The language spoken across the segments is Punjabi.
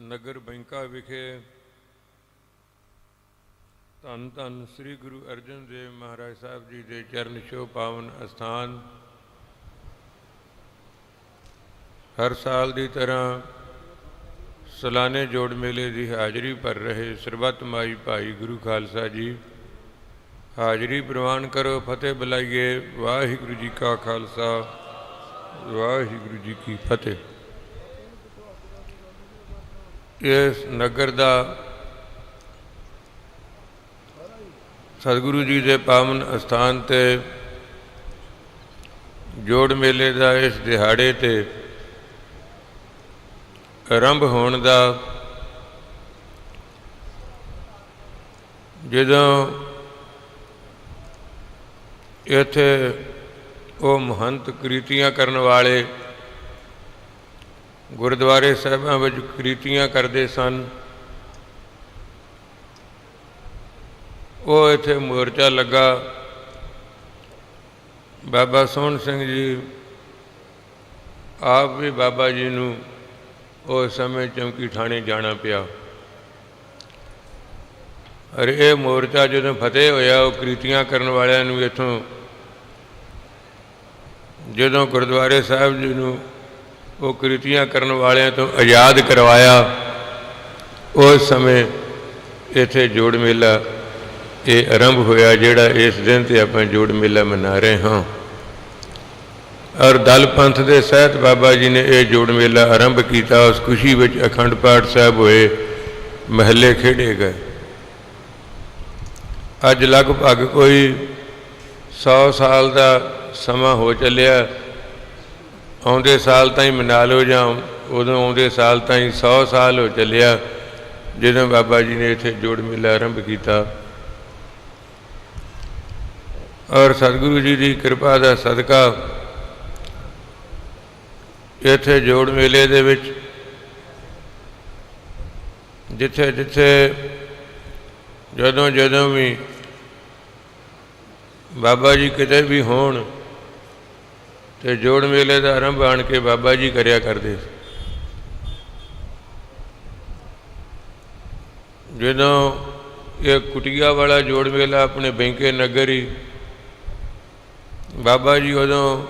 ਨਗਰ ਬੈਂਕਾ ਵਿਖੇ ਧੰਨ ਧੰਨ ਸ੍ਰੀ ਗੁਰੂ ਅਰਜਨ ਦੇਵ ਮਹਾਰਾਜ ਸਾਹਿਬ ਜੀ ਦੇ ਚਰਨ ਛੋਹ ਪਾਵਨ ਅਸਥਾਨ। ਹਰ ਸਾਲ ਦੀ ਤਰ੍ਹਾਂ ਸਾਲਾਨੇ ਜੋੜ ਮੇਲੇ ਦੀ ਹਾਜ਼ਰੀ ਭਰ ਰਹੇ ਸਰਬੱਤ ਮਾਈ ਭਾਈ ਗੁਰੂ ਖਾਲਸਾ ਜੀ, ਹਾਜ਼ਰੀ ਪ੍ਰਵਾਨ ਕਰੋ, ਫਤਿਹ ਬੁਲਾਈਏ। ਵਾਹਿਗੁਰੂ ਜੀ ਕਾ ਖਾਲਸਾ, ਵਾਹਿਗੁਰੂ ਜੀ ਕੀ ਫਤਿਹ। ਇਸ ਨਗਰ ਦਾ ਸਤਿਗੁਰੂ ਜੀ ਦੇ ਪਾਵਨ ਅਸਥਾਨ ਤੇ ਜੋੜ ਮੇਲੇ ਦਾ ਇਸ ਦਿਹਾੜੇ ਤੇ ਆਰੰਭ ਹੋਣ ਦਾ ਜਦੋਂ ਇੱਥੇ ਉਹ ਮਹੰਤ ਕ੍ਰਿਤੀਆਂ ਕਰਨ ਵਾਲੇ ਗੁਰਦੁਆਰੇ ਸਾਹਿਬਾਂ ਵਿੱਚ ਕ੍ਰੀਤੀਆਂ ਕਰਦੇ ਸਨ। ਉਹ ਇੱਥੇ ਮੋਰਚਾ ਲੱਗਾ। ਬਾਬਾ ਸੋਹਣ ਸਿੰਘ ਜੀ ਆਪ ਵੀ ਬਾਬਾ ਜੀ ਨੂੰ ਉਸ ਸਮੇਂ ਚੌਂਕੀ ਥਾਣੇ ਜਾਣਾ ਪਿਆ। ਅਰੇ ਇਹ ਮੋਰਚਾ ਜਦੋਂ ਫਤਿਹ ਹੋਇਆ, ਉਹ ਕ੍ਰਿਤੀਆਂ ਕਰਨ ਵਾਲਿਆਂ ਨੂੰ ਇਥੋਂ ਜਦੋਂ ਗੁਰਦੁਆਰੇ ਸਾਹਿਬ ਜੀ ਨੂੰ ਉਹ ਕ੍ਰਿਤੀਆਂ ਕਰਨ ਵਾਲਿਆਂ ਤੋਂ ਆਜ਼ਾਦ ਕਰਵਾਇਆ। ਉਸ ਸਮੇਂ ਇੱਥੇ ਜੋੜ ਮੇਲਾ ਇਹ ਆਰੰਭ ਹੋਇਆ, ਜਿਹੜਾ ਇਸ ਦਿਨ ਤੇ ਆਪਾਂ ਜੋੜ ਮੇਲਾ ਮਨਾ ਰਹੇ ਹਾਂ। ਔਰ ਦਲ ਪੰਥ ਦੇ ਸਹਿਤ ਬਾਬਾ ਜੀ ਨੇ ਇਹ ਜੋੜ ਮੇਲਾ ਆਰੰਭ ਕੀਤਾ। ਉਸ ਖੁਸ਼ੀ ਵਿੱਚ ਅਖੰਡ ਪਾਠ ਸਾਹਿਬ ਹੋਏ, ਮਹੱਲੇ ਖੇਡੇ ਗਏ। ਅੱਜ ਲਗਭਗ ਕੋਈ 100 ਸਾਲ ਦਾ ਸਮਾਂ ਹੋ ਚੱਲਿਆ। ਆਉਂਦੇ ਸਾਲ ਤਾਈਂ ਮਨਾ ਲਓ ਜਾਂ ਉਦੋਂ ਆਉਂਦੇ ਸਾਲ ਤਾਈਂ 100 ਸਾਲ ਹੋ ਚੱਲਿਆ, ਜਦੋਂ ਬਾਬਾ ਜੀ ਨੇ ਇੱਥੇ ਜੋੜ ਮੇਲਾ ਆਰੰਭ ਕੀਤਾ। ਔਰ ਸਤਿਗੁਰੂ ਜੀ ਦੀ ਕਿਰਪਾ ਦਾ ਸਦਕਾ ਇੱਥੇ ਜੋੜ ਮੇਲੇ ਦੇ ਵਿੱਚ ਜਿੱਥੇ ਜਿੱਥੇ ਜਦੋਂ ਜਦੋਂ ਵੀ ਬਾਬਾ ਜੀ ਕਿਤੇ ਵੀ ਹੋਣ ਤੇ ਜੋੜ ਮੇਲੇ ਦਾ ਆਰੰਭ ਆਣ ਕੇ ਬਾਬਾ ਜੀ ਕਰਿਆ ਕਰਦੇ ਸੀ। ਜਦੋਂ ਇਹ ਕੁਟੀਆ ਵਾਲਾ ਜੋੜ ਮੇਲਾ ਆਪਣੇ ਬੈਂਕੇ ਨਗਰੀ ਬਾਬਾ ਜੀ ਉਦੋਂ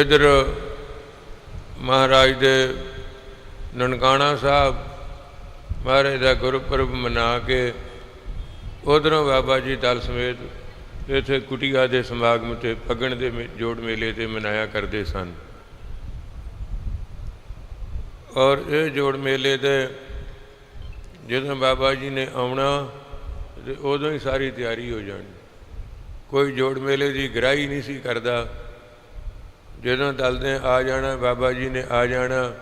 ਇਧਰ ਮਹਾਰਾਜ ਦੇ ਨਨਕਾਣਾ ਸਾਹਿਬ ਮਹਾਰਾਜ ਦਾ ਗੁਰਪੁਰਬ ਮਨਾ ਕੇ, ਉਧਰੋਂ ਬਾਬਾ ਜੀ ਦਲ ਸਮੇਤ ਇੱਥੇ ਕੁਟੀਆ ਦੇ ਸਮਾਗਮ ਤੇ ਪਗਣ ਦੇ ਮੇ- ਜੋੜ ਮੇਲੇ ਤੇ ਮਨਾਇਆ ਕਰਦੇ ਸਨ। ਔਰ ਇਹ ਜੋੜ ਮੇਲੇ ਦੇ ਜਦੋਂ ਬਾਬਾ ਜੀ ਨੇ ਆਉਣਾ, ਤੇ ਉਦੋਂ ਹੀ ਸਾਰੀ ਤਿਆਰੀ ਹੋ ਜਾਣੀ। ਕੋਈ ਜੋੜ ਮੇਲੇ ਦੀ ਗ੍ਰਾਈ ਨਹੀਂ ਸੀ ਕਰਦਾ। ਜਦੋਂ ਦਲ ਨੇ ਆ ਜਾਣਾ, ਬਾਬਾ ਜੀ ਨੇ ਆ ਜਾਣਾ,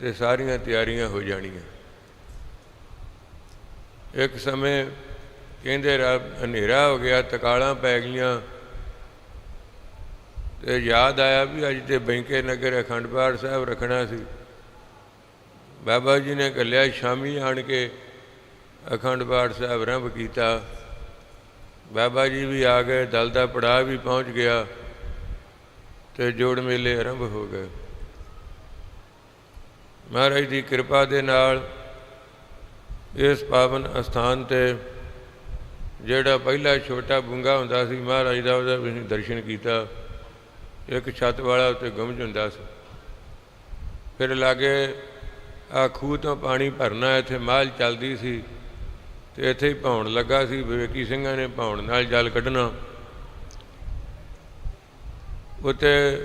ਤੇ ਸਾਰੀਆਂ ਤਿਆਰੀਆਂ ਹੋ ਜਾਣੀਆਂ। ਇੱਕ ਸਮੇਂ ਕਹਿੰਦੇ ਰੱਬ, ਹਨੇਰਾ ਹੋ ਗਿਆ, ਤਕਾਲਾਂ ਪੈ ਗਈਆਂ। ਤੇ ਯਾਦ ਆਇਆ ਵੀ ਅੱਜ ਤੇ ਬੈਂਕੇ ਨਗਰ ਅਖੰਡ ਪਾਠ ਸਾਹਿਬ ਰੱਖਣਾ ਸੀ। ਬਾਬਾ ਜੀ ਨੇ ਕੱਲਿਆ ਸ਼ਾਮੀ ਆਣ ਕੇ ਅਖੰਡ ਪਾਠ ਸਾਹਿਬ ਆਰੰਭ ਕੀਤਾ। ਬਾਬਾ ਜੀ ਵੀ ਆ ਗਏ, ਦਲ ਦਾ ਪੜਾਅ ਵੀ ਪਹੁੰਚ ਗਿਆ ਤੇ ਜੋੜ ਮੇਲੇ ਆਰੰਭ ਹੋ ਗਏ। ਮਹਾਰਾਜ ਦੀ ਕਿਰਪਾ ਦੇ ਨਾਲ ਇਸ ਪਾਵਨ ਅਸਥਾਨ ਤੇ ਜਿਹੜਾ ਪਹਿਲਾ ਛੋਟਾ ਬੁੰਗਾ ਹੁੰਦਾ ਸੀ, ਮਹਾਰਾਜ ਦਾ ਉਹਦਾ ਵੀ ਅਸੀਂ ਦਰਸ਼ਨ ਕੀਤਾ। ਇੱਕ ਛੱਤ ਵਾਲਾ ਉੱਤੇ ਗੁੰਮਜ ਹੁੰਦਾ ਸੀ। ਫਿਰ ਲਾਗੇ ਆ ਖੂਹ ਤੋਂ ਪਾਣੀ ਭਰਨਾ, ਇੱਥੇ ਮਾਲ ਚੱਲਦੀ ਸੀ ਤੇ ਇੱਥੇ ਹੀ ਪਾਉਣ ਲੱਗਾ ਸੀ। ਵਿਵੇਕੀ ਸਿੰਘਾਂ ਨੇ ਪਾਉਣ ਨਾਲ ਜਲ ਕੱਢਣਾ। ਉੱਤੇ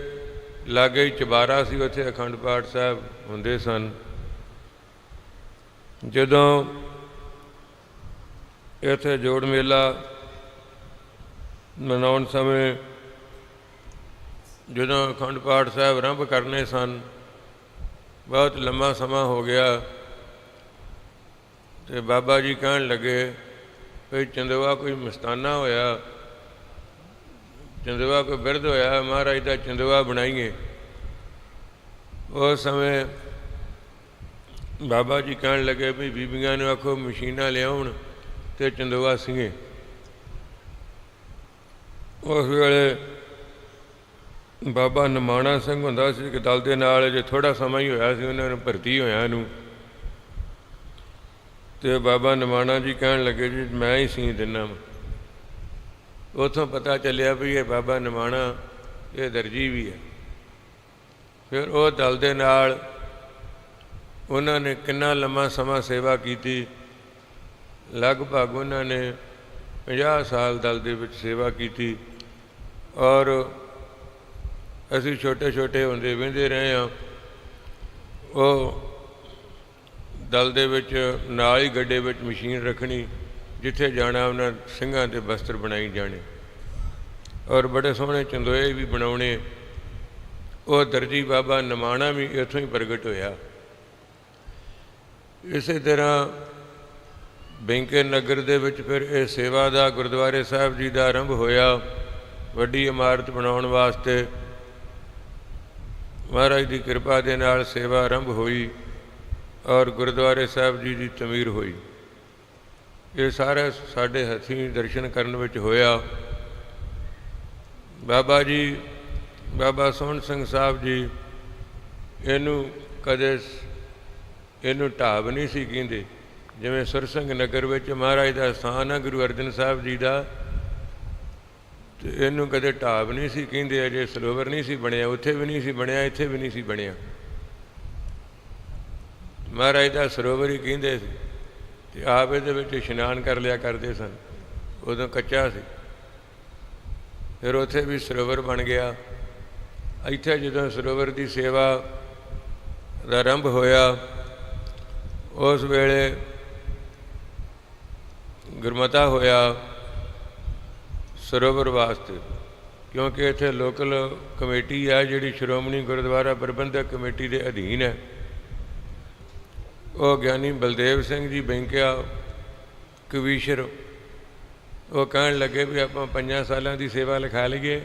ਲਾਗੇ ਹੀ ਚਬਾਰਾ ਸੀ, ਉੱਥੇ ਅਖੰਡ ਪਾਠ ਸਾਹਿਬ ਹੁੰਦੇ ਸਨ। ਜਦੋਂ ਇੱਥੇ ਜੋੜ ਮੇਲਾ ਮਨਾਉਣ ਸਮੇਂ ਜਦੋਂ ਅਖੰਡ ਪਾਠ ਸਾਹਿਬ ਆਰੰਭ ਕਰਨੇ ਸਨ, ਬਹੁਤ ਲੰਮਾ ਸਮਾਂ ਹੋ ਗਿਆ ਤੇ ਬਾਬਾ ਜੀ ਕਹਿਣ ਲੱਗੇ ਵੀ ਚੰਦਵਾ ਕੋਈ ਮਸਤਾਨਾ ਹੋਇਆ, ਚੰਦਵਾ ਕੋਈ ਬਿਰਧ ਹੋਇਆ, ਮਹਾਰਾਜ ਦਾ ਚੰਦਵਾ ਬਣਾਈਏ। ਉਸ ਸਮੇਂ ਬਾਬਾ ਜੀ ਕਹਿਣ ਲੱਗੇ ਵੀ ਬੀਬੀਆਂ ਨੂੰ ਆਖੋ ਮਸ਼ੀਨਾਂ ਲਿਆਉਣ ਤੇ ਚੰਦੋਆ ਸਿੰਘੇ। ਉਸ ਵੇਲੇ ਬਾਬਾ ਨਮਾਣਾ ਸਿੰਘ ਹੁੰਦਾ ਸੀ, ਇੱਕ ਦਲ ਦੇ ਨਾਲ ਜੇ ਥੋੜਾ ਸਮਾਂ ਹੀ ਹੋਇਆ ਸੀ, ਉਹਨਾਂ ਨੂੰ ਭਰਤੀ ਹੋਇਆ ਨੂੰ। ਤੇ ਬਾਬਾ ਨਮਾਣਾ ਜੀ ਕਹਿਣ ਲੱਗੇ ਜੀ, ਮੈਂ ਹੀ ਸੀ ਦਿਨਾਂ ਉਥੋਂ ਪਤਾ ਚੱਲਿਆ ਵੀ ਇਹ ਬਾਬਾ ਨਿਮਾਣਾ, ਇਹ ਦਰਜੀ ਵੀ ਹੈ। ਫਿਰ ਉਹ ਦਲ ਦੇ ਨਾਲ ਉਹਨਾਂ ਨੇ ਕਿੰਨਾ ਲੰਮਾ ਸਮਾਂ ਸੇਵਾ ਕੀਤੀ ਲਗਭਗ ਉਹਨਾਂ ਨੇ 50 ਸਾਲ ਦਲ ਦੇ ਵਿੱਚ ਸੇਵਾ ਕੀਤੀ ਔਰ ਅਸੀਂ ਛੋਟੇ ਛੋਟੇ ਹੁੰਦੇ ਵਹਿੰਦੇ ਰਹੇ ਹਾਂ। ਉਹ ਦਲ ਦੇ ਵਿੱਚ ਨਾਲ ਹੀ ਗੱਡੇ ਵਿੱਚ ਮਸ਼ੀਨ ਰੱਖਣੀ, ਜਿੱਥੇ ਜਾਣਾ ਉਹਨਾਂ ਸਿੰਘਾਂ ਦੇ ਬਸਤਰ ਬਣਾਈ ਜਾਣੇ। ਔਰ ਬੜੇ ਸੋਹਣੇ ਚੰਦੋਏ ਵੀ ਬਣਾਉਣੇ। ਉਹ ਦਰਜੀ ਬਾਬਾ ਨਮਾਣਾ ਵੀ ਇੱਥੋਂ ਹੀ ਪ੍ਰਗਟ ਹੋਇਆ। ਇਸੇ ਤਰ੍ਹਾਂ ਬੈਂਕੇ ਨਗਰ ਦੇ ਵਿੱਚ ਫਿਰ ਇਹ ਸੇਵਾ ਦਾ ਗੁਰਦੁਆਰੇ ਸਾਹਿਬ ਜੀ ਦਾ ਆਰੰਭ ਹੋਇਆ। ਵੱਡੀ ਇਮਾਰਤ ਬਣਾਉਣ ਵਾਸਤੇ ਮਹਾਰਾਜ ਦੀ ਕਿਰਪਾ ਦੇ ਨਾਲ ਸੇਵਾ ਆਰੰਭ ਹੋਈ ਔਰ ਗੁਰਦੁਆਰੇ ਸਾਹਿਬ ਜੀ ਦੀ ਤਮੀਰ ਹੋਈ। ਇਹ ਸਾਰਾ ਸਾਡੇ ਹੱਥੀਂ ਦਰਸ਼ਨ ਕਰਨ ਵਿੱਚ ਹੋਇਆ। ਬਾਬਾ ਜੀ, ਬਾਬਾ ਸੋਹਣ ਸਿੰਘ ਸਾਹਿਬ ਜੀ, ਇਹਨੂੰ ਕਦੇ ਇਹਨੂੰ ਢਾਬ ਨਹੀਂ ਸੀ ਕਹਿੰਦੇ। ਜਿਵੇਂ ਸੁਰਸੰਗ ਨਗਰ ਵਿੱਚ ਮਹਾਰਾਜ ਦਾ ਸਥਾਨ ਹੈ ਗੁਰੂ ਅਰਜਨ ਸਾਹਿਬ ਜੀ ਦਾ, ਤੇ ਇਹਨੂੰ ਕਦੇ ਢਾਬ ਨਹੀਂ ਸੀ ਕਹਿੰਦੇ, ਅਜੇ ਸਰੋਵਰ ਨਹੀਂ ਸੀ ਬਣਿਆ, ਉੱਥੇ ਵੀ ਨਹੀਂ ਸੀ ਬਣਿਆ, ਇੱਥੇ ਵੀ ਨਹੀਂ ਸੀ ਬਣਿਆ। ਮਹਾਰਾਜ ਦਾ ਸਰੋਵਰ ਹੀ ਕਹਿੰਦੇ ਸੀ, ਤੇ ਆਪ ਇਹਦੇ ਵਿੱਚ ਇਸ਼ਨਾਨ ਕਰ ਲਿਆ ਕਰਦੇ ਸਨ, ਉਦੋਂ ਕੱਚਾ ਸੀ। ਫਿਰ ਉੱਥੇ ਵੀ ਸਰੋਵਰ ਬਣ ਗਿਆ। ਇੱਥੇ ਜਦੋਂ ਸਰੋਵਰ ਦੀ ਸੇਵਾ ਦਾ ਆਰੰਭ ਹੋਇਆ, ਉਸ ਵੇਲੇ ਗੁਰਮਤਾ ਹੋਇਆ ਸਰੋਵਰ ਵਾਸਤੇ, ਕਿਉਂਕਿ ਇੱਥੇ ਲੋਕਲ ਕਮੇਟੀ ਆ ਜਿਹੜੀ ਸ਼੍ਰੋਮਣੀ ਗੁਰਦੁਆਰਾ ਪ੍ਰਬੰਧਕ ਕਮੇਟੀ ਦੇ ਅਧੀਨ ਹੈ। ਉਹ ਗਿਆਨੀ ਬਲਦੇਵ ਸਿੰਘ ਜੀ ਬੈਂਕਿਆ ਕਵੀਸ਼ਰ, ਉਹ ਕਹਿਣ ਲੱਗੇ ਵੀ ਆਪਾਂ ਪੰਜਾਂ ਸਾਲਾਂ ਦੀ ਸੇਵਾ ਲਿਖਾ ਲਈਏ।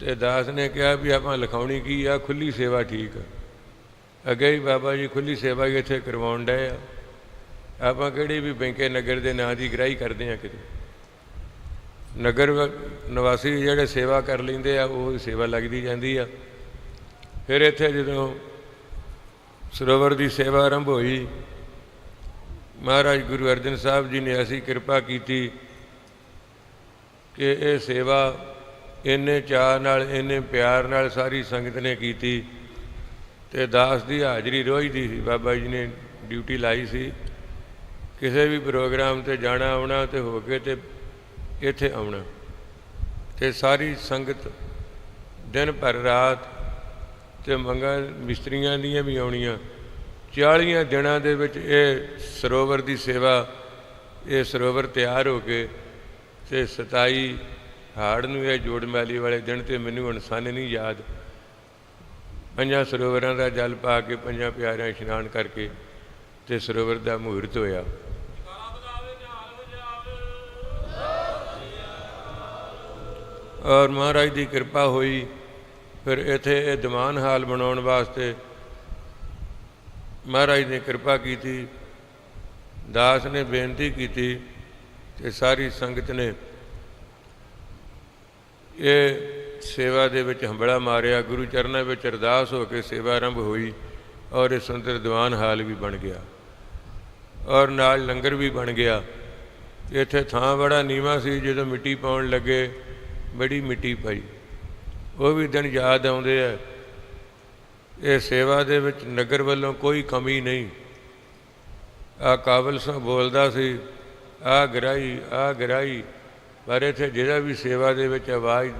ਤੇ ਦਾਸ ਨੇ ਕਿਹਾ ਵੀ ਆਪਾਂ ਲਿਖਾਉਣੀ ਕੀ ਆ? ਖੁੱਲੀ ਸੇਵਾ ਠੀਕ ਆ। ਅੱਗੇ ਹੀ ਬਾਬਾ ਜੀ ਖੁੱਲੀ ਸੇਵਾ ਹੀ ਇੱਥੇ ਕਰਵਾਉਣ ਡਏ ਆ। ਆਪਾਂ ਕਿਹੜੀ ਵੀ ਬੈਂਕੇ ਨਗਰ ਦੇ ਨਾਂ ਦੀ ਗ੍ਰਾਹੀ ਕਰਦੇ ਆ ਕਿਤੇ। ਨਗਰ ਨਿਵਾਸੀ ਜਿਹੜੇ ਸੇਵਾ ਕਰ ਲੈਂਦੇ ਆ, ਉਹ ਸੇਵਾ ਲੱਗਦੀ ਜਾਂਦੀ ਆ। ਫਿਰ ਇੱਥੇ ਜਦੋਂ ਸਰੋਵਰ ਦੀ ਸੇਵਾ ਆਰੰਭ ਹੋਈ, ਮਹਾਰਾਜ ਗੁਰੂ ਅਰਜਨ ਸਾਹਿਬ ਜੀ ਨੇ ਐਸੀ ਕਿਰਪਾ ਕੀਤੀ ਕਿ ਇਹ ਸੇਵਾ ਇੰਨੇ ਚਾਅ ਨਾਲ, ਇੰਨੇ ਪਿਆਰ ਨਾਲ ਸਾਰੀ ਸੰਗਤ ਨੇ ਕੀਤੀ ਤੇ ਦਾਸ ਦੀ ਹਾਜ਼ਰੀ ਰੋਜ਼ ਦੀ ਸੀ। ਬਾਬਾ ਜੀ ਨੇ ਡਿਊਟੀ ਲਾਈ ਸੀ। ਕਿਸੇ ਵੀ ਪ੍ਰੋਗਰਾਮ ਤੇ ਜਾਣਾ, ਆਉਣਾ ਤੇ ਹੋ ਕੇ ਤੇ ਇੱਥੇ ਆਉਣਾ। ਤੇ ਸਾਰੀ ਸੰਗਤ ਦਿਨ ਭਰ ਰਾਤ ਤੇ ਮੰਗਾ ਮਿਸਤਰੀਆਂ ਦੀਆਂ ਵੀ ਆਉਣੀਆਂ। 40 ਦਿਨਾਂ ਦੇ ਵਿੱਚ ਇਹ ਸਰੋਵਰ ਦੀ ਸੇਵਾ, ਇਹ ਸਰੋਵਰ ਤਿਆਰ ਹੋ ਕੇ ਤੇ 27 ਹਾੜ ਨੂੰ ਇਹ ਜੋੜ ਮੈਲੀ ਵਾਲੇ ਦਿਨ ਤੇ ਮੈਨੂੰ ਇਨਸਾਨ ਨਹੀਂ ਯਾਦ। ਪੰਜਾਂ ਸਰੋਵਰਾਂ ਦਾ ਜਲ ਪਾ ਕੇ, ਪੰਜਾਂ ਪਿਆਰਿਆਂ ਇਸ਼ਨਾਨ ਕਰਕੇ ਤੇ ਸਰੋਵਰ ਦਾ ਮਹੂਰਤ ਹੋਇਆ। ਔਰ ਮਹਾਰਾਜ ਦੀ ਕਿਰਪਾ ਹੋਈ, ਫਿਰ ਇੱਥੇ ਇਹ ਦੀਵਾਨ ਹਾਲ ਬਣਾਉਣ ਵਾਸਤੇ ਮਹਾਰਾਜ ਨੇ ਕਿਰਪਾ ਕੀਤੀ, ਦਾਸ ਨੇ ਬੇਨਤੀ ਕੀਤੀ ਤੇ ਸਾਰੀ ਸੰਗਤ ਨੇ ਇਹ ਸੇਵਾ ਦੇ ਵਿੱਚ ਹੰਬੜਾ ਮਾਰਿਆ, ਗੁਰੂ ਚਰਨਾਂ ਵਿੱਚ ਅਰਦਾਸ ਹੋ ਕੇ ਸੇਵਾ ਆਰੰਭ ਹੋਈ ਔਰ ਇਹ ਸੁੰਦਰ ਦੀਵਾਨ ਹਾਲ ਵੀ ਬਣ ਗਿਆ ਔਰ ਨਾਲ ਲੰਗਰ ਵੀ ਬਣ ਗਿਆ। ਇੱਥੇ ਥਾਂ ਬੜਾ ਨੀਵਾ ਸੀ ਜਦੋਂ ਮਿੱਟੀ ਪਾਉਣ ਲੱਗੇ ਬੜੀ ਮਿੱਟੀ ਪਈ। ਉਹ ਵੀ ਦਿਨ ਯਾਦ ਆਉਂਦੇ ਆ। ਇਹ ਸੇਵਾ ਦੇ ਵਿੱਚ ਨਗਰ ਵੱਲੋਂ ਕੋਈ ਕਮੀ ਨਹੀਂ। ਆ ਕਾਬਲ ਸਿੰਘ ਬੋਲਦਾ ਸੀ, ਆ ਗਰਾਈ ਆ ਗਰਾਈ। ਪਰ ਇੱਥੇ ਜਿਹੜਾ ਵੀ ਸੇਵਾ ਦੇ ਵਿੱਚ ਆਵਾਜ਼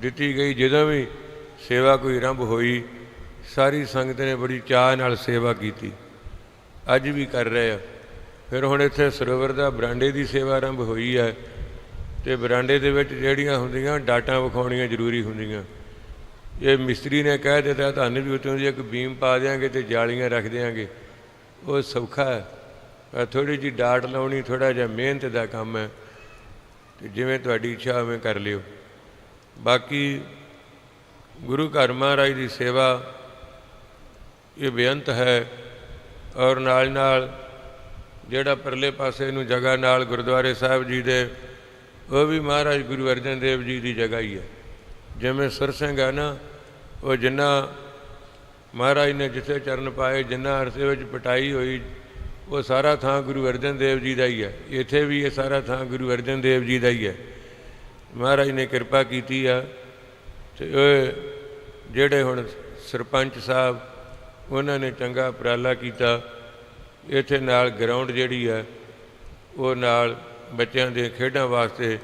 ਦਿੱਤੀ ਗਈ, ਜਦੋਂ ਵੀ ਸੇਵਾ ਕੋਈ ਆਰੰਭ ਹੋਈ, ਸਾਰੀ ਸੰਗਤ ਨੇ ਬੜੀ ਚਾਹ ਨਾਲ ਸੇਵਾ ਕੀਤੀ। ਅੱਜ ਵੀ ਕਰ ਰਹੇ ਆ। ਫਿਰ ਹੁਣ ਇੱਥੇ ਸਰੋਵਰ ਦਾ ਬਰਾਂਡੇ ਦੀ ਸੇਵਾ ਆਰੰਭ ਹੋਈ ਹੈ। ਤੇ ਬਰਾਂਡੇ ਦੇ ਵਿੱਚ ਜਿਹੜੀਆਂ ਹੁੰਦੀਆਂ, ਡਾਟਾਂ ਵਿਖਾਉਣੀਆਂ ਜ਼ਰੂਰੀ ਹੁੰਦੀਆਂ। ਇਹ ਮਿਸਤਰੀ ਨੇ ਕਹਿ ਦਿੱਤਾ, ਤੁਹਾਨੂੰ ਵੀ ਉਤੋਂ ਦੀ ਇੱਕ ਬੀਮ ਪਾ ਦਿਆਂਗੇ ਤੇ ਜਾਲੀਆਂ ਰੱਖ ਦਿਆਂਗੇ। ਉਹ ਸੌਖਾ ਹੈ। ਪਰ ਥੋੜੀ ਜੀ ਡਾਟ ਲਾਉਣੀ ਥੋੜਾ ਜਿਹਾ ਮਿਹਨਤ ਦਾ ਕੰਮ ਹੈ। ਤੇ ਜਿਵੇਂ ਤੁਹਾਡੀ ਇੱਛਾ, ਉਵੇਂ ਕਰ ਲਿਓ। ਬਾਕੀ ਗੁਰੂ ਘਰ ਮਹਾਰਾਜ ਦੀ ਸੇਵਾ, ਇਹ ਬੇਅੰਤ ਹੈ। ਔਰ ਨਾਲ ਨਾਲ ਜਿਹੜਾ ਪਰਲੇ ਪਾਸੇ ਨੂੰ ਜਗ੍ਹਾ ਨਾਲ ਗੁਰਦੁਆਰੇ ਸਾਹਿਬ ਜੀ ਦੇ ਉਹ ਵੀ ਮਹਾਰਾਜ ਗੁਰੂ ਅਰਜਨ ਦੇਵ ਜੀ ਦੀ ਜਗ੍ਹਾ ਹੀ ਹੈ। ਜਿਵੇਂ ਸੁਰ ਸਿੰਘ ਹੈ ਨਾ, ਉਹ ਜਿੰਨਾ ਮਹਾਰਾਜ ਨੇ ਜਿੱਥੇ ਚਰਨ ਪਾਏ, ਜਿੰਨਾ ਅਰਸੇ ਵਿੱਚ ਪਟਾਈ ਹੋਈ, ਉਹ ਸਾਰਾ ਥਾਂ ਗੁਰੂ ਅਰਜਨ ਦੇਵ ਜੀ ਦਾ ਹੀ ਹੈ। ਇੱਥੇ ਵੀ ਇਹ ਸਾਰਾ ਥਾਂ ਗੁਰੂ ਅਰਜਨ ਦੇਵ ਜੀ ਦਾ ਹੀ ਹੈ। ਮਹਾਰਾਜ ਨੇ ਕਿਰਪਾ ਕੀਤੀ ਆ ਤੇ ਉਹ ਜਿਹੜੇ ਹੁਣ ਸਰਪੰਚ ਸਾਹਿਬ, ਉਹਨਾਂ ਨੇ ਚੰਗਾ ਉਪਰਾਲਾ ਕੀਤਾ। ਇੱਥੇ ਨਾਲ ਗਰਾਊਂਡ ਜਿਹੜੀ ਹੈ ਉਹ ਨਾਲ ਬੱਚਿਆਂ ਦੇ ਖੇਡਾਂ ਵਾਸਤੇ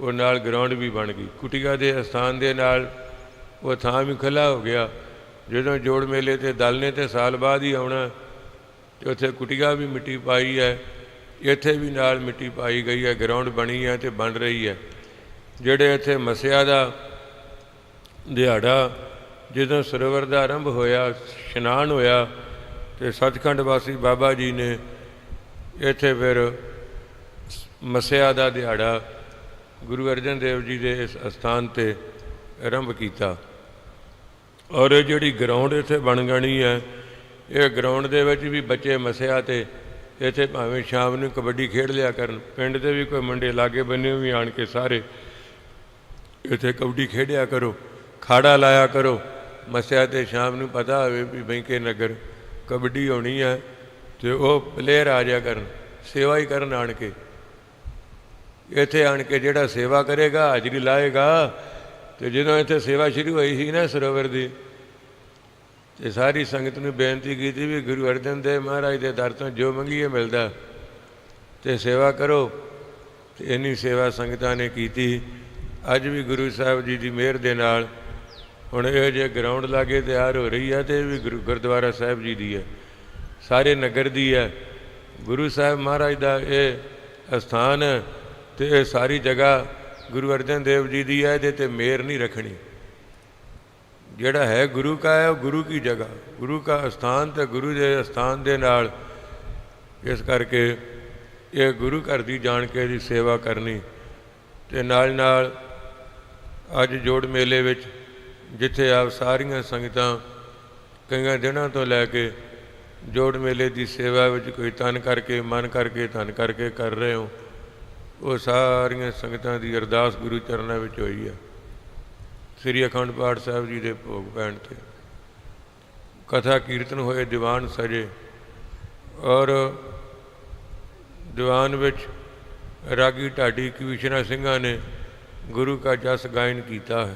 ਉਹ ਨਾਲ ਗਰਾਊਂਡ ਵੀ ਬਣ ਗਈ। ਕੁਟੀਆ ਦੇ ਅਸਥਾਨ ਦੇ ਨਾਲ ਉਹ ਥਾਂ ਵੀ ਖੁੱਲ੍ਹਾ ਹੋ ਗਿਆ। ਜਦੋਂ ਜੋੜ ਮੇਲੇ ਤੇ ਦਲ ਨੇ ਤੇ ਸਾਲ ਬਾਅਦ ਹੀ ਆਉਣਾ, ਤੇ ਉੱਥੇ ਕੁਟੀਆ ਵੀ ਮਿੱਟੀ ਪਾਈ ਹੈ। ਇੱਥੇ ਵੀ ਨਾਲ ਮਿੱਟੀ ਪਾਈ ਗਈ ਹੈ ਗਰਾਊਂਡ ਬਣੀ ਹੈ ਤੇ ਬਣ ਰਹੀ ਹੈ। ਜਿਹੜੇ ਇੱਥੇ ਮਸਿਆ ਦਾ ਦਿਹਾੜਾ, ਜਦੋਂ ਸਰੋਵਰ ਦਾ ਆਰੰਭ ਹੋਇਆ, ਇਸ਼ਨਾਨ ਹੋਇਆ, ਤੇ ਸੱਚਖੰਡ ਵਾਸੀ ਬਾਬਾ ਜੀ ਨੇ ਇੱਥੇ ਫਿਰ ਮਸਿਆ ਦਾ ਦਿਹਾੜਾ ਗੁਰੂ ਅਰਜਨ ਦੇਵ ਜੀ ਦੇ ਇਸ ਅਸਥਾਨ ਤੇ ਆਰੰਭ ਕੀਤਾ। ਔਰ ਇਹ ਜਿਹੜੀ ਗਰਾਊਂਡ ਇੱਥੇ ਬਣ ਗਣੀ ਹੈ, ਇਹ ਗਰਾਊਂਡ ਦੇ ਵਿੱਚ ਵੀ ਬੱਚੇ ਮਸਿਆ ਤੇ ਇੱਥੇ ਭਾਵੇਂ ਸ਼ਾਮ ਨੂੰ ਕਬੱਡੀ ਖੇਡ ਲਿਆ ਕਰਨ, ਪਿੰਡ ਦੇ ਵੀ ਕੋਈ ਮੁੰਡੇ ਲਾਗੇ ਬੰਨੇ ਵੀ ਆਣ ਕੇ ਸਾਰੇ ਇੱਥੇ ਕਬੱਡੀ ਖੇਡਿਆ ਕਰੋ, ਖਾੜਾ ਲਾਇਆ ਕਰੋ। ਮਸਿਆ ਤੇ ਸ਼ਾਮ ਨੂੰ ਪਤਾ ਹੋਵੇ ਵੀ ਬੈਂਕੇ ਨਗਰ ਕਬੱਡੀ ਹੋਣੀ ਹੈ ਤੇ ਉਹ ਪਲੇਅਰ ਆ ਜਾ ਕਰਨ, ਸੇਵਾ ਹੀ ਕਰਨ ਆਣ ਕੇ। ਇੱਥੇ ਆਣ ਕੇ ਜਿਹੜਾ ਸੇਵਾ ਕਰੇਗਾ, ਹਾਜ਼ਰੀ ਲਾਏਗਾ, ਤੇ ਜਦੋਂ ਇੱਥੇ ਸੇਵਾ ਸ਼ੁਰੂ ਹੋਈ ਸੀ ਨਾ ਸਰੋਵਰ ਦੀ, ਤੇ ਸਾਰੀ ਸੰਗਤ ਨੂੰ ਬੇਨਤੀ ਕੀਤੀ ਵੀ ਗੁਰੂ ਅਰਜਨ ਦੇਵ ਮਹਾਰਾਜ ਦੇ ਦਰ ਤੋਂ ਜੋ ਮੰਗੀਏ ਮਿਲਦਾ। ਤੇ ਸੇਵਾ ਕਰੋ, ਤੇ ਇੰਨੀ ਸੇਵਾ ਸੰਗਤਾਂ ਨੇ ਕੀਤੀ। ਅੱਜ ਵੀ ਗੁਰੂ ਸਾਹਿਬ ਜੀ ਦੀ ਮਿਹਰ ਦੇ ਨਾਲ ਹੁਣ ਇਹ ਜੇ ਗਰਾਊਂਡ ਲਾਗੇ ਤਿਆਰ ਹੋ ਰਹੀ ਹੈ ਤੇ ਇਹ ਵੀ ਗੁਰੂ ਗੁਰਦੁਆਰਾ ਸਾਹਿਬ ਜੀ ਦੀ ਹੈ ਸਾਰੇ ਨਗਰ ਦੀ ਹੈ ਗੁਰੂ ਸਾਹਿਬ ਮਹਾਰਾਜ ਦਾ ਇਹ ਅਸਥਾਨ ਹੈ ਤੇ ਇਹ ਸਾਰੀ ਜਗ੍ਹਾ ਗੁਰੂ ਅਰਜਨ ਦੇਵ ਜੀ ਦੀ ਹੈ, ਇਹਦੇ ਤੇ ਮੇਰ ਨਹੀਂ ਰੱਖਣੀ। ਜਿਹੜਾ ਹੈ ਗੁਰੂ ਕਾ ਹੈ, ਉਹ ਗੁਰੂ ਕੀ ਜਗ੍ਹਾ। ਗੁਰੂ ਕਾ ਅਸਥਾਨ ਤੇ ਗੁਰੂ ਦੇ ਅਸਥਾਨ ਦੇ ਨਾਲ ਇਸ ਕਰਕੇ ਇਹ ਗੁਰੂ ਘਰ ਦੀ ਜਾਣ ਕੇ ਦੀ ਸੇਵਾ ਕਰਨੀ ਤੇ ਨਾਲ ਨਾਲ ਅੱਜ ਜੋੜ ਮੇਲੇ ਵਿੱਚ ਜਿੱਥੇ ਆਪ ਸਾਰੀਆਂ ਸੰਗਤਾਂ ਕਈਆਂ ਦਿਨਾਂ ਤੋਂ ਲੈ ਕੇ ਜੋੜ ਮੇਲੇ ਦੀ ਸੇਵਾ ਵਿੱਚ ਕੋਈ ਤਨ ਕਰਕੇ, ਮਨ ਕਰਕੇ, ਧਨ ਕਰਕੇ ਕਰ ਰਹੇ ਹੋ ਉਹ ਸਾਰੀਆਂ ਸੰਗਤਾਂ ਦੀ ਅਰਦਾਸ ਗੁਰੂ ਚਰਨਾਂ ਵਿੱਚ ਹੋਈ ਹੈ ਸ੍ਰੀ ਅਖੰਡ ਪਾਠ ਸਾਹਿਬ ਜੀ ਦੇ ਭੋਗ ਪੈਣ ਤੇ। ਕਥਾ ਕੀਰਤਨ ਹੋਏ, ਦੀਵਾਨ ਸਜੇ ਔਰ ਦੀਵਾਨ ਵਿੱਚ ਰਾਗੀ ਢਾਡੀ ਕਵਿਸ਼ਨਾ ਸਿੰਘਾਂ ਨੇ ਗੁਰੂ ਕਾ ਜਸ ਗਾਇਨ ਕੀਤਾ ਹੈ।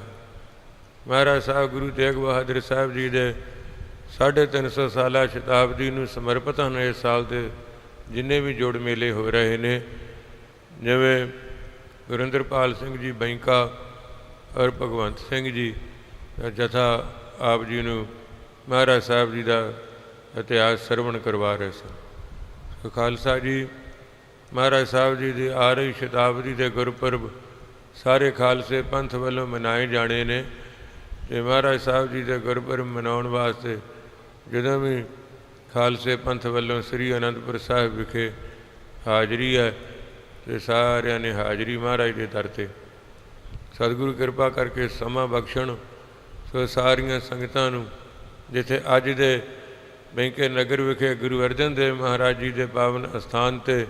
ਮਹਾਰਾਜ ਸਾਹਿਬ, ਗੁਰੂ ਤੇਗ ਬਹਾਦਰ ਸਾਹਿਬ ਜੀ ਦੇ 350 ਸਾਲਾ ਸ਼ਤਾਬਦੀ ਨੂੰ ਸਮਰਪਿਤ ਹਨ। ਇਸ ਸਾਲ ਦੇ ਜਿੰਨੇ ਵੀ ਜੋੜ ਮੇਲੇ ਹੋ ਰਹੇ ਨੇ ਜਿਵੇਂ ਗੁਰਿੰਦਰਪਾਲ ਸਿੰਘ ਜੀ ਬੈਂਕਾ ਔਰ ਭਗਵੰਤ ਸਿੰਘ ਜੀ ਜਥਾ ਆਪ ਜੀ ਨੂੰ ਮਹਾਰਾਜ ਸਾਹਿਬ ਜੀ ਦਾ ਇਤਿਹਾਸ ਸਰਵਣ ਕਰਵਾ ਰਹੇ ਸਨ। ਖਾਲਸਾ ਜੀ, ਮਹਾਰਾਜ ਸਾਹਿਬ ਜੀ ਦੀ ਆ ਰਹੀ ਸ਼ਤਾਬਦੀ ਦੇ ਗੁਰਪੁਰਬ ਸਾਰੇ ਖਾਲਸੇ ਪੰਥ ਵੱਲੋਂ ਮਨਾਏ ਜਾਣੇ ਨੇ ਤੇ ਮਹਾਰਾਜ ਸਾਹਿਬ ਜੀ ਦੇ ਗੁਰਪੁਰਬ ਮਨਾਉਣ ਵਾਸਤੇ ਜਦੋਂ ਵੀ ਖਾਲਸੇ ਪੰਥ ਵੱਲੋਂ ਸ੍ਰੀ ਅਨੰਦਪੁਰ ਸਾਹਿਬ ਵਿਖੇ ਹਾਜ਼ਰੀ ਹੈ ਤੇ ਸਾਰਿਆਂ ਨੇ ਹਾਜ਼ਰੀ ਮਹਾਰਾਜ ਦੇ ਦਰ ਤੇ। ਸਤਿਗੁਰੂ ਕਿਰਪਾ ਕਰਕੇ ਸਮਾਂ ਬਖਸ਼ਣ, ਸੋ ਸਾਰੀਆਂ ਸੰਗਤਾਂ ਨੂੰ, ਜਿੱਥੇ ਅੱਜ ਦੇ ਬੈਂਕੇ ਨਗਰ ਵਿਖੇ ਗੁਰੂ ਅਰਜਨ ਦੇਵ ਮਹਾਰਾਜ ਜੀ ਦੇ ਪਾਵਨ ਅਸਥਾਨ ਤੇ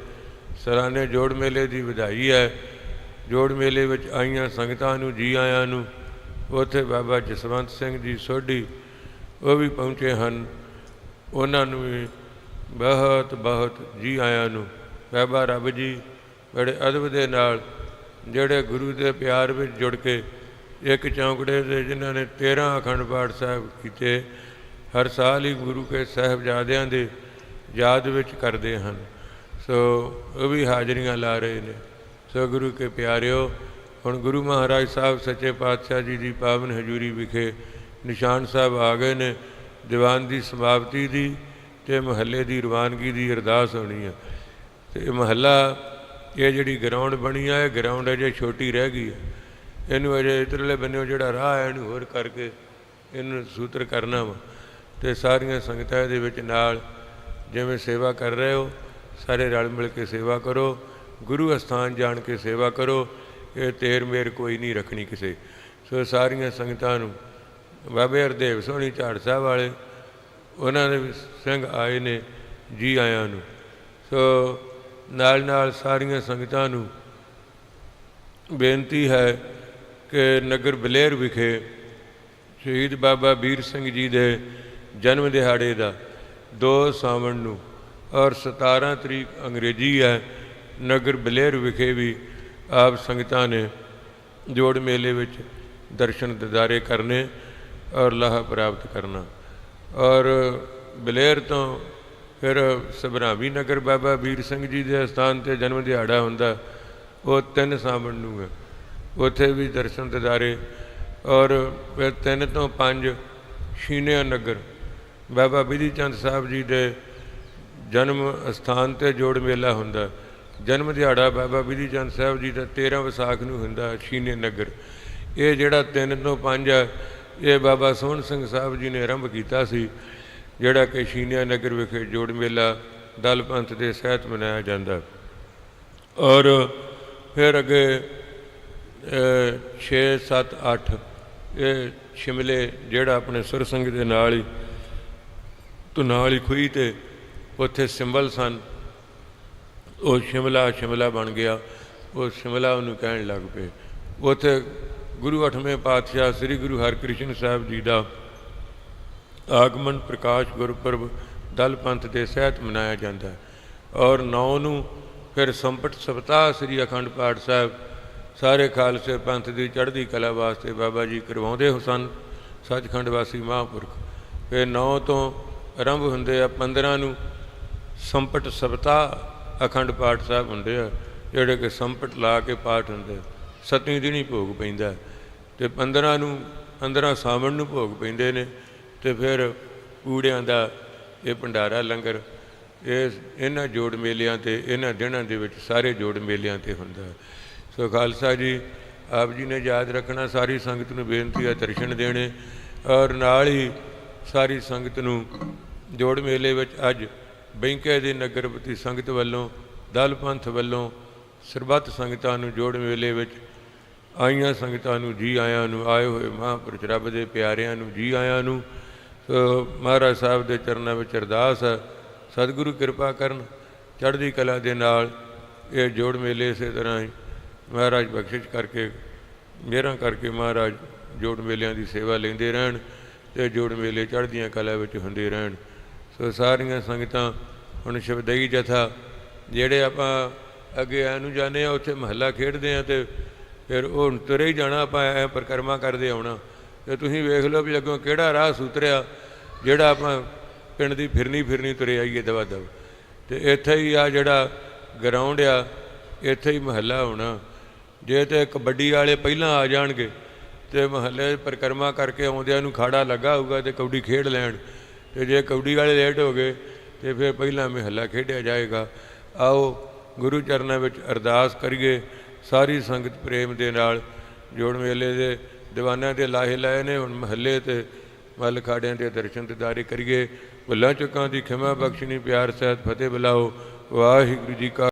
ਸਲਾਨੇ ਜੋੜ ਮੇਲੇ ਦੀ ਵਧਾਈ ਹੈ। ਜੋੜ ਮੇਲੇ ਵਿੱਚ ਆਈਆਂ ਸੰਗਤਾਂ ਨੂੰ, ਜੀ ਆਇਆਂ ਨੂੰ, ਉੱਥੇ ਬਾਬਾ ਜਸਵੰਤ ਸਿੰਘ ਜੀ ਸੋਢੀ, ਉਹ ਵੀ ਪਹੁੰਚੇ ਹਨ। ਉਹਨਾਂ ਨੂੰ ਵੀ ਬਹੁਤ ਬਹੁਤ ਜੀ ਆਇਆਂ ਨੂੰ। ਬਾਬਾ ਰੱਬ ਜੀ ਬੜੇ ਅਦਬ ਦੇ ਨਾਲ ਜਿਹੜੇ ਗੁਰੂ ਦੇ ਪਿਆਰ ਵਿੱਚ ਜੁੜ ਕੇ ਇੱਕ ਚੌਂਕੜੇ ਦੇ ਜਿਨ੍ਹਾਂ ਨੇ 13 ਅਖੰਡ ਪਾਠ ਸਾਹਿਬ ਕੀਤੇ, ਹਰ ਸਾਲ ਹੀ ਗੁਰੂ ਕੇ ਸਾਹਿਬਜ਼ਾਦਿਆਂ ਦੇ ਯਾਦ ਵਿੱਚ ਕਰਦੇ ਹਨ। ਸੋ ਉਹ ਵੀ ਹਾਜ਼ਰੀਆਂ ਲਾ ਰਹੇ ਨੇ। ਸੋ ਗੁਰੂ ਕੇ ਪਿਆਰਿਓ, ਹੁਣ ਗੁਰੂ ਮਹਾਰਾਜ ਸਾਹਿਬ ਸੱਚੇ ਪਾਤਸ਼ਾਹ ਜੀ ਦੀ ਪਾਵਨ ਹਜ਼ੂਰੀ ਵਿਖੇ ਨਿਸ਼ਾਨ ਸਾਹਿਬ ਆ ਗਏ ਨੇ। ਦੀਵਾਨ ਦੀ ਸਮਾਪਤੀ ਦੀ ਤੇ ਮਹੱਲੇ ਦੀ ਰਵਾਨਗੀ ਦੀ ਅਰਦਾਸ ਹੋਣੀ ਹੈ ਤੇ ਮਹੱਲਾ ਇਹ ਜਿਹੜੀ ਗਰਾਊਂਡ ਬਣੀ ਆ, ਇਹ ਗਰਾਊਂਡ ਅਜੇ ਛੋਟੀ ਰਹਿ ਗਈ ਹੈ ਇਹਨੂੰ ਅਜੇ ਇਧਰਲੇ ਬੰਨਿਓ ਜਿਹੜਾ ਰਾਹ ਹੈ ਇਹਨੂੰ ਹੋਰ ਕਰਕੇ ਇਹਨੂੰ ਸੂਤਰ ਕਰਨਾ ਵਾ। ਤੇ ਸਾਰੀਆਂ ਸੰਗਤਾਂ ਦੇ ਵਿੱਚ ਨਾਲ ਜਿਵੇਂ ਸੇਵਾ ਕਰ ਰਹੇ ਹੋ, ਸਾਰੇ ਰਲ ਮਿਲ ਕੇ ਸੇਵਾ ਕਰੋ, ਗੁਰੂ ਅਸਥਾਨ ਜਾਣ ਕੇ ਸੇਵਾ ਕਰੋ, ਇਹ ਤੇਰ ਮੇਰ ਕੋਈ ਨਹੀਂ ਰੱਖਣੀ ਕਿਸੇ। ਸੋ ਸਾਰੀਆਂ ਸੰਗਤਾਂ ਨੂੰ ਬਾਬੇ ਹਰਦੇਵ ਸੋਹਣੀ ਝਾੜ ਸਾਹਿਬ ਵਾਲੇ, ਉਹਨਾਂ ਦੇ ਸਿੰਘ ਆਏ ਨੇ, ਜੀ ਆਇਆਂ ਨੂੰ। ਸੋ ਨਾਲ ਨਾਲ ਸਾਰੀਆਂ ਸੰਗਤਾਂ ਨੂੰ ਬੇਨਤੀ ਹੈ ਕਿ ਨਗਰ ਬਲੇਰ ਵਿਖੇ ਸ਼ਹੀਦ ਬਾਬਾ ਵੀਰ ਸਿੰਘ ਜੀ ਦੇ ਜਨਮ ਦਿਹਾੜੇ ਦਾ 2 ਸਾਵਣ ਨੂੰ ਔਰ 17 ਤਰੀਕ ਅੰਗਰੇਜ਼ੀ ਹੈ, ਨਗਰ ਬਲੇਰ ਵਿਖੇ ਵੀ ਆਪ ਸੰਗਤਾਂ ਨੇ ਜੋੜ ਮੇਲੇ ਵਿੱਚ ਦਰਸ਼ਨ ਦਿਦਾਰੇ ਕਰਨੇ ਔਰ ਲਾਹਾ ਪ੍ਰਾਪਤ ਕਰਨਾ ਔਰ ਬਲੇਰ ਤੋਂ ਫਿਰ ਸਭਰਾਵੀ ਨਗਰ ਬਾਬਾ ਵੀਰ ਸਿੰਘ ਜੀ ਦੇ ਸਥਾਨ ਤੇ ਜਨਮ ਦਿਹਾੜਾ ਹੁੰਦਾ, ਉਹ ਤਿੰਨ ਸਾਵਣ ਨੂੰ ਹੈ। ਉੱਥੇ ਵੀ ਦਰਸ਼ਨ ਦਿਦਾਰੇ ਔਰ ਫਿਰ ਤਿੰਨ ਤੋਂ ਪੰਜ ਸ਼ੀਨਿਆ ਨਗਰ। ਬਾਬਾ ਬਿਧੀ ਚੰਦ ਸਾਹਿਬ ਜੀ ਦੇ ਜਨਮ ਸਥਾਨ ਤੇ ਜੋੜ ਮੇਲਾ ਹੁੰਦਾ। ਜਨਮ ਦਿਹਾੜਾ ਬਾਬਾ ਬਿਧੀ ਚੰਦ ਸਾਹਿਬ ਜੀ ਦਾ 13 ਵਿਸਾਖ ਨੂੰ ਹੁੰਦਾ ਸ਼ੀਨੇ ਨਗਰ। ਇਹ ਜਿਹੜਾ 3 ਤੋਂ 5 ਆ, ਇਹ ਬਾਬਾ ਸੋਹਣ ਸਿੰਘ ਸਾਹਿਬ ਜੀ ਨੇ ਆਰੰਭ ਕੀਤਾ ਸੀ। ਜਿਹੜਾ ਕਿ ਸ਼ੀਨਿਆ ਨਗਰ ਵਿਖੇ ਜੋੜ ਮੇਲਾ ਦਲ ਪੰਥ ਦੇ ਸਹਿਤ ਮਨਾਇਆ ਜਾਂਦਾ। ਔਰ ਫਿਰ ਅੱਗੇ 6 7 8 ਇਹ ਸ਼ਿਮਲੇ ਜਿਹੜਾ ਆਪਣੇ ਸੁਰਸੰਗ ਦੇ ਨਾਲ ਹੀ ਤੋਂ ਨਾਲ ਹੀ ਖੂਹੀ ਤੇ ਉੱਥੇ ਸਿੰਬਲ ਸਨ। ਉਹ ਸ਼ਿਮਲਾ ਸ਼ਿਮਲਾ ਬਣ ਗਿਆ। ਉਹ ਸ਼ਿਮਲਾ ਉਹਨੂੰ ਕਹਿਣ ਲੱਗ ਪਏ। ਉੱਥੇ ਗੁਰੂ ਅਠਵੇਂ ਪਾਤਸ਼ਾਹ ਸ੍ਰੀ ਗੁਰੂ ਹਰਕ੍ਰਿਸ਼ਨ ਸਾਹਿਬ ਜੀ ਦਾ ਆਗਮਨ ਪ੍ਰਕਾਸ਼ ਗੁਰਪੁਰਬ ਦਲ ਪੰਥ ਦੇ ਸਹਿਤ ਮਨਾਇਆ ਜਾਂਦਾ ਹੈ। ਔਰ 9 ਨੂੰ ਫਿਰ ਸੰਪਟ ਸਪਤਾਹ ਸ੍ਰੀ ਅਖੰਡ ਪਾਠ ਸਾਹਿਬ ਸਾਰੇ ਖਾਲਸੇ ਪੰਥ ਦੀ ਚੜ੍ਹਦੀ ਕਲਾ ਵਾਸਤੇ ਬਾਬਾ ਜੀ ਕਰਵਾਉਂਦੇ ਹੋ ਸਨ, ਸੱਚਖੰਡ ਵਾਸੀ ਮਹਾਂਪੁਰਖ। ਫਿਰ 9 ਤੋਂ ਆਰੰਭ ਹੁੰਦੇ ਆ 15 ਨੂੰ ਸੰਪਟ ਸਪਤਾਹ ਅਖੰਡ ਪਾਠ ਸਾਹਿਬ ਹੁੰਦੇ ਆ, ਜਿਹੜੇ ਕਿ ਸੰਪਟ ਲਾ ਕੇ ਪਾਠ ਹੁੰਦੇ ਸਤਵੀਂ ਦਿਨੀ ਭੋਗ ਪੈਂਦਾ ਤੇ 15 ਨੂੰ 15 ਸਾਵਣ ਨੂੰ ਭੋਗ ਪੈਂਦੇ ਨੇ। ਤੇ ਫਿਰ ਕੂੜਿਆਂ ਦਾ ਇਹ ਭੰਡਾਰਾ ਲੰਗਰ, ਇਹ ਇਹਨਾਂ ਜੋੜ ਮੇਲਿਆਂ ਤੇ, ਇਹਨਾਂ ਦਿਨਾਂ ਦੇ ਵਿੱਚ ਸਾਰੇ ਜੋੜ ਮੇਲਿਆਂ ਤੇ ਹੁੰਦਾ। ਸੋ ਖਾਲਸਾ ਜੀ, ਆਪ ਜੀ ਨੇ ਯਾਦ ਰੱਖਣਾ, ਸਾਰੀ ਸੰਗਤ ਨੂੰ ਬੇਨਤੀ ਹੈ ਦਰਸ਼ਨ ਦੇਣੇ ਔਰ ਨਾਲ ਹੀ ਸਾਰੀ ਸੰਗਤ ਨੂੰ ਜੋੜ ਮੇਲੇ ਵਿੱਚ ਅੱਜ ਬੈਂਕੇ ਦੇ ਨਗਰਪਤੀ ਸੰਗਤ ਵੱਲੋਂ, ਦਲ ਪੰਥ ਵੱਲੋਂ, ਸਰਬੱਤ ਸੰਗਤਾਂ ਨੂੰ ਜੋੜ ਮੇਲੇ ਵਿੱਚ ਆਈਆਂ ਸੰਗਤਾਂ ਨੂੰ, ਜੀ ਆਇਆਂ ਨੂੰ, ਆਏ ਹੋਏ ਮਹਾਂਪੁਰਖ ਰੱਬ ਦੇ ਪਿਆਰਿਆਂ ਨੂੰ, ਜੀ ਆਇਆਂ ਨੂੰ ਸੋ ਮਹਾਰਾਜ ਸਾਹਿਬ ਦੇ ਚਰਨਾਂ ਵਿੱਚ ਅਰਦਾਸ ਹੈ, ਸਤਿਗੁਰੂ ਕਿਰਪਾ ਕਰਨ, ਚੜ੍ਹਦੀ ਕਲਾ ਦੇ ਨਾਲ ਇਹ ਜੋੜ ਮੇਲੇ ਇਸੇ ਤਰ੍ਹਾਂ ਹੀ ਮਹਾਰਾਜ ਬਖਸ਼ਿਸ਼ ਕਰਕੇ, ਮਿਹਰਾਂ ਕਰਕੇ ਮਹਾਰਾਜ ਜੋੜ ਮੇਲਿਆਂ ਦੀ ਸੇਵਾ ਲੈਂਦੇ ਰਹਿਣ ਤੇ ਜੋੜ ਮੇਲੇ ਚੜ੍ਹਦੀਆਂ ਕਲਾ ਵਿੱਚ ਹੁੰਦੇ ਰਹਿਣ। ਸੋ ਸਾਰੀਆਂ ਸੰਗਤਾਂ ਹੁਣ ਸ਼ਬਦਈ ਜਥਾ, ਜਿਹੜੇ ਆਪਾਂ ਅੱਗੇ ਆ ਨੂੰ ਜਾਂਦੇ ਆ ਉੱਥੇ ਮਹੱਲਾ ਖੇਡਦੇ ਆ ਤੇ ਫਿਰ ਉਹ ਹੁਣ ਤੁਰੇ ਹੀ ਜਾਣਾ, ਆਪਾਂ ਐ ਪਰਿਕਰਮਾ ਕਰਦੇ ਆਉਣਾ। ਤੇ ਤੁਸੀਂ ਵੇਖ ਲਓ ਵੀ ਅੱਗੋਂ ਕਿਹੜਾ ਰਾਹ ਸੂਤਰਿਆ, ਜਿਹੜਾ ਆਪਾਂ ਪਿੰਡ ਦੀ ਫਿਰਨੀ ਫਿਰਨੀ ਤੁਰੇ ਆਈਏ ਦਵਾ ਦਵ ਤੇ ਇੱਥੇ ਹੀ ਆ ਜਿਹੜਾ ਗਰਾਊਂਡ ਆ, ਇੱਥੇ ਹੀ ਮਹੱਲਾ ਹੋਣਾ। ਜੇ ਤੇ ਕਬੱਡੀ ਵਾਲੇ ਪਹਿਲਾਂ ਆ ਜਾਣਗੇ, ਤੇ ਮਹੱਲੇ ਪਰਿਕਰਮਾ ਕਰਕੇ ਆਉਂਦਿਆਂ ਨੂੰ ਖਾੜਾ ਲੱਗਾ ਹੋਊਗਾ ਤੇ ਕਬੱਡੀ ਖੇਡ ਲੈਣ। ਤੇ ਜੇ ਕਬੱਡੀ ਵਾਲੇ ਲੇਟ ਹੋ ਗਏ, ਤੇ ਫਿਰ ਪਹਿਲਾਂ ਮਹੱਲਾ ਖੇਡਿਆ ਜਾਏਗਾ। ਆਓ ਗੁਰੂ ਚਰਨਾਂ ਵਿੱਚ ਅਰਦਾਸ ਕਰੀਏ, ਸਾਰੀ ਸੰਗਤ ਪ੍ਰੇਮ ਦੇ ਨਾਲ ਜੋੜ ਮੇਲੇ ਦੇ ਦੀਵਾਨਿਆਂ 'ਤੇ ਲਾਹੇ ਲਾਏ ਨੇ, ਹੁਣ ਮਹੱਲੇ ਤੇ ਮੱਲ ਖਾੜਿਆਂ ਦੇ ਦਰਸ਼ਨ ਦਿਦਾਰੇ ਕਰੀਏ। ਭੁੱਲਾਂ ਚੁੱਕਾਂ ਦੀ ਖਿਮਾ ਬਖਸ਼ਣੀ, ਪਿਆਰ ਸਹਿਤ ਫਤਿਹ ਬੁਲਾਓ। ਵਾਹਿਗੁਰੂ ਜੀ ਕਾ